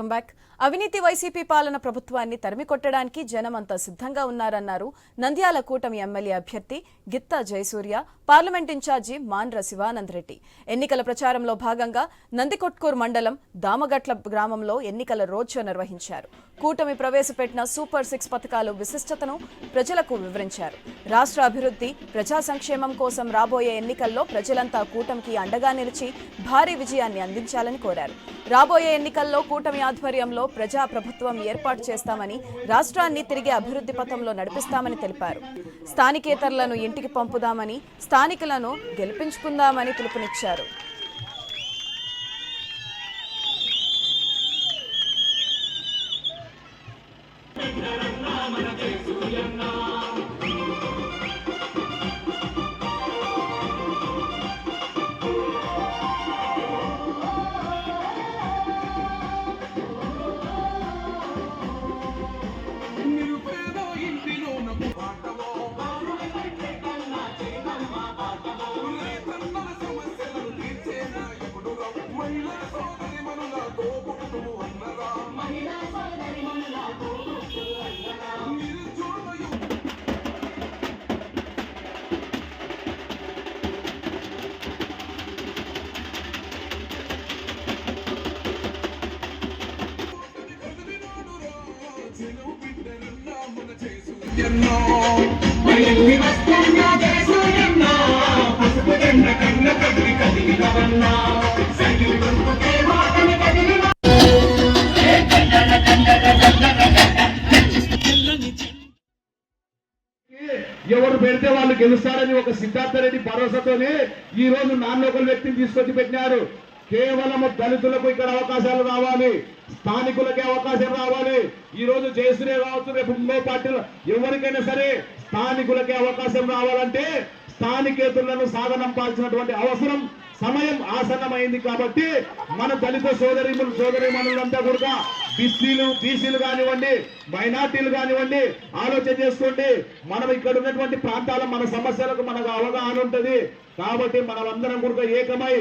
Welcome back. అవినీతి YCP పాలన ప్రభుత్వాన్ని తరిమి కొట్టడానికి జనమంతా సిద్ధంగా ఉన్నారన్నారు నంద్యాల కూటమి ఎమ్మెల్యే అభ్యర్థి గిత్తా జయసూర్య పార్లమెంట్ ఇన్ఛార్జి మాండ్ర శివానంద్ రెడ్డి. ఎన్నికల ప్రచారంలో భాగంగా నందికొట్కూరు మండలం దామగట్ల గ్రామంలో ఎన్నికల రోడ్ షో నిర్వహించారు. కూటమి ప్రవేశపెట్టిన సూపర్ సిక్స్ పథకాలు విశిష్టతను ప్రజలకు వివరించారు. రాష్ట్ర అభివృద్ధి ప్రజా సంక్షేమం కోసం రాబోయే ఎన్నికల్లో ప్రజలంతా కూటమికి అండగా నిలిచి భారీ విజయాన్ని అందించాలని కోరారు. రాబోయే ఎన్నికల్లో కూటమి ఆధ్వర్యంలో ప్రజా ప్రభుత్వం ఏర్పాటు చేస్తామని రాష్ట్రాన్ని తిరిగి అభివృద్ధి పథంలో నడిపిస్తామని తెలిపారు. స్థానికేతరులను ఇంటికి పంపుదామని స్థానికులను గెలిపించుకుందామని పిలుపునిచ్చారు. నిరుపేద Bye. ఎవరు పెడితే వాళ్ళు గెలుస్తారని ఒక సిద్ధార్థ రెడ్డి భరోసాతోనే ఈ రోజు నాన్న ఒక వ్యక్తిని తీసుకొచ్చి పెట్టినారు. కేవలం దళితులకు ఇక్కడ అవకాశాలు రావాలి స్థానికులకే అవకాశం రావాలి. ఈ రోజు జయశ్రీ రావచ్చు రేపు ఇంకో పార్టీలు ఎవరికైనా సరే స్థానికులకే అవకాశం రావాలంటే స్థానికేతులను సాగనంపాల్సినటువంటి అవసరం సమయం ఆసన్నమైంది కాబట్టి మన దళిత సోదరి సోదరి మనులంతా కూడా బీసీలు బీసీలు కానివ్వండి మైనార్టీలు కానివ్వండి ఆలోచన చేసుకోండి మనం ఇక్కడ ఉన్నటువంటి ప్రాంతాల మన సమస్యలకు మనకు అవగాహన ఉంటుంది. కాబట్టి మనమందరం కూడా ఏకమై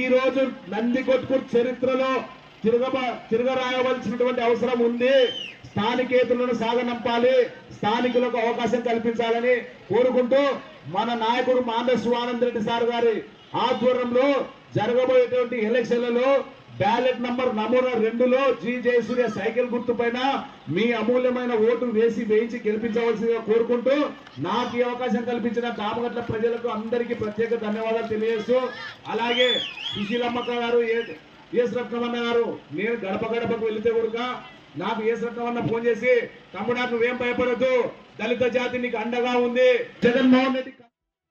ఈ రోజు నందికొట్కూరు చరిత్రలో తిరగ తిరగరాయవలసినటువంటి అవసరం ఉంది. స్థానికేతులను సాగనంపాలి స్థానికులకు అవకాశం కల్పించాలని కోరుకుంటూ మన నాయకుడు మాండ శివానంద రెడ్డి సార్ గారి ఆధ్వర్యంలో జరగబోయేటువంటి ఎలక్షన్లలో బ్యాలెట్ నంబర్ నమూనా రెండులో జి జయసూర్య సైకిల్ గుర్తు పైన మీ అమూల్యమైన ఓటు వేసి వేయించి గెలిపించవలసిందిగా కోరుకుంటూ నాకు ఈ అవకాశం కల్పించిన దామగట్ల ప్రజలకు అందరికీ ప్రత్యేక ధన్యవాదాలు తెలియజేస్తూ అలాగే సుశీలమ్మక్క గారు ఏ- ఎస్ రత్నమన్న గారు నేను గడప గడపకు వెళితే కూడా నాకు ఏ రత్నమన్న ఫోన్ చేసి తమ్ముడా నువ్వేం భయపడద్దు. దళిత జాతి నీకు అండగా ఉంది. జగన్మోహన్ రెడ్డి